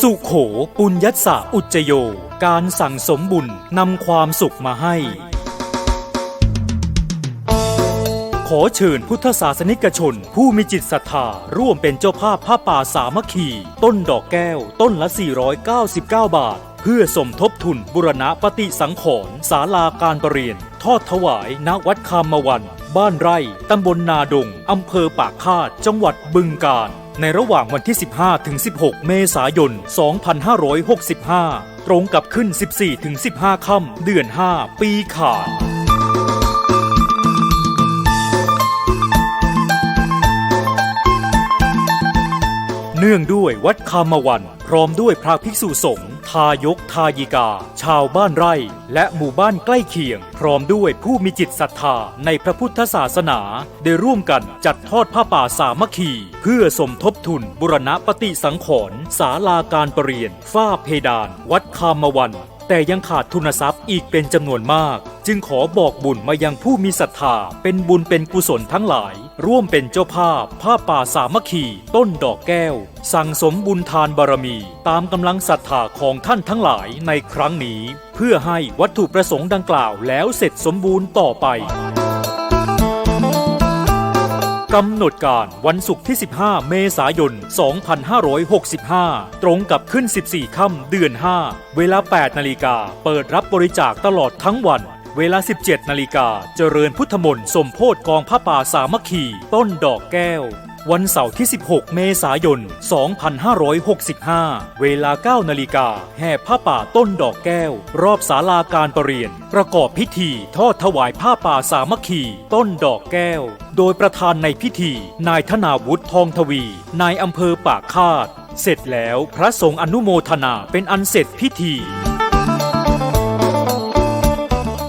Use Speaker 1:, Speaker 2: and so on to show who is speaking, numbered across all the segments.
Speaker 1: สุโขปุญญัสสะอุจจโย การสั่งสมบุญนำความสุขมาให้ ขอเชิญพุทธศาสนิกชน ผู้มีจิตศรัทธาร่วมเป็นเจ้าภาพผ้าป่าสามัคคี ต้นดอกแก้ว ต้นละ 499 บาท เพื่อสมทบทุนบุรณะปฏิสังขรณ์ศาลาการประเรียน ทอดถวายณวัดคามวัน บ้านไร่ตำบลนาดงอำเภอปากคาดจังหวัดบึงกาฬ ในระหว่างวันที่ 15 ถึง 16 เมษายน 2565 ตรงกับขึ้น 14 ถึง 15 ค่ำเดือน 5 ปีขาดเนื่องด้วยวัดคามวัน พร้อมด้วยพระภิกษุสงฆ์ ทายกทายิกา ชาวบ้านไร่ และหมู่บ้านใกล้เคียง พร้อมด้วยผู้มีจิตศรัทธาในพระพุทธศาสนา ได้ร่วมกันจัดทอดผ้าป่าสามัคคี เพื่อสมทบทุนบุรณะปฏิสังขรณ์ศาลาการประเรียน ฝ้าเพดาน วัดคามวัน แต่ยังขาดทุนทรัพย์อีกเป็นจำนวนมาก จึงขอบอกบุญมายังผู้มีศรัทธา เป็นบุญเป็นกุศลทั้งหลาย ร่วมเป็นเจ้าภาพ ผ้าป่าสามัคคี ต้นดอกแก้ว สั่งสมบุญทานบารมี ตามกำลังศรัทธาของท่านทั้งหลายในครั้งนี้ เพื่อให้วัตถุประสงค์ดังกล่าวแล้วเสร็จสมบูรณ์ต่อไปกำหนดการวันศุกร์ที่ 15 เมษายน 2565 ตรงกับขึ้น 14 ค่ำเดือน 5 เวลา 8 นาฬิกา เปิดรับบริจาคตลอดทั้งวัน เวลา 17 นาฬิกาเจริญพุทธมนต์สมโพธกองผ้าป่าสามัคคี ต้นดอกแก้ว วันเสาร์ที่ 16 เมษายน 2565 เวลา 9 นาฬิกาแห่ผ้าป่าต้นดอกแก้ว รอบศาลาการประเรียน ประกอบพิธีทอดถวายผ้าป่าสามัคคี ต้นดอกแก้ว โดยประธานในพิธี นายธนาวุฒิทองทวี นายอำเภอปากคาด เสร็จแล้วพระสงฆ์อนุโมทนาเป็นอันเสร็จพิธี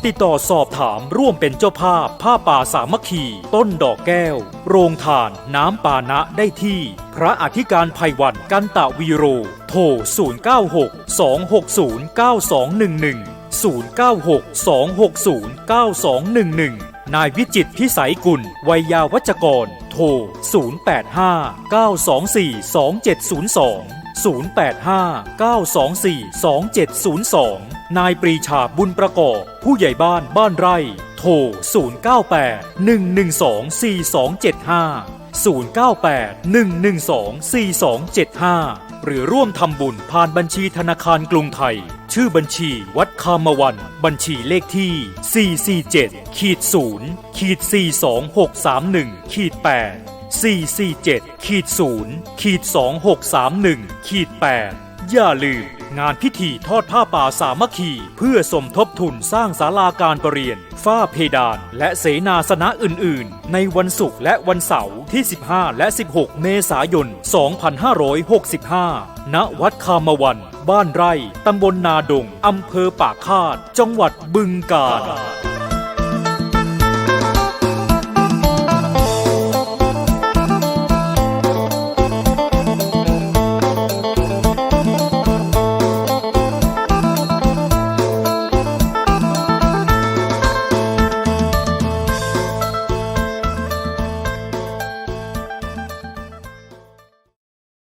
Speaker 1: ติดต่อสอบถามร่วมเป็นเจ้าภาพ ผ้าป่าสามัคคี ต้นดอกแก้ว โรงทาน น้ำปานะได้ที่ พระอธิการภัยวันกันตะวีโร โทร 096 260 9211 096 260 9211 นายวิจิตพิสัยกุลวัยยาวัจกร โทร 085 924 2702 0859242702 นายปรีชาบุญประกอบ ผู้ใหญ่บ้านบ้านไร่ โทร 098 112 4275 098 112 4275 หรือร่วมทำบุญผ่านบัญชีธนาคารกรุงไทย ชื่อบัญชีวัดคามวัน บัญชีเลขที่ 447ขีด0ขีด42631ขีด8 447ขีด0ขีด2631ขีด8อย่าลืม งานพิธีทอดผ้าป่าสามัคคี เพื่อสมทบทุนสร้างศาลาการประเรียน ฝ้าเพดาน และเสนาสนะอื่น ๆ ในวันศุกร์และวันเสาร์ที่ 15 และ 16 เมษายน 2565 ณ วัดคามวัน บ้านไร่ ตำบลนาดง อำเภอปากคาด จังหวัดบึงกาฬ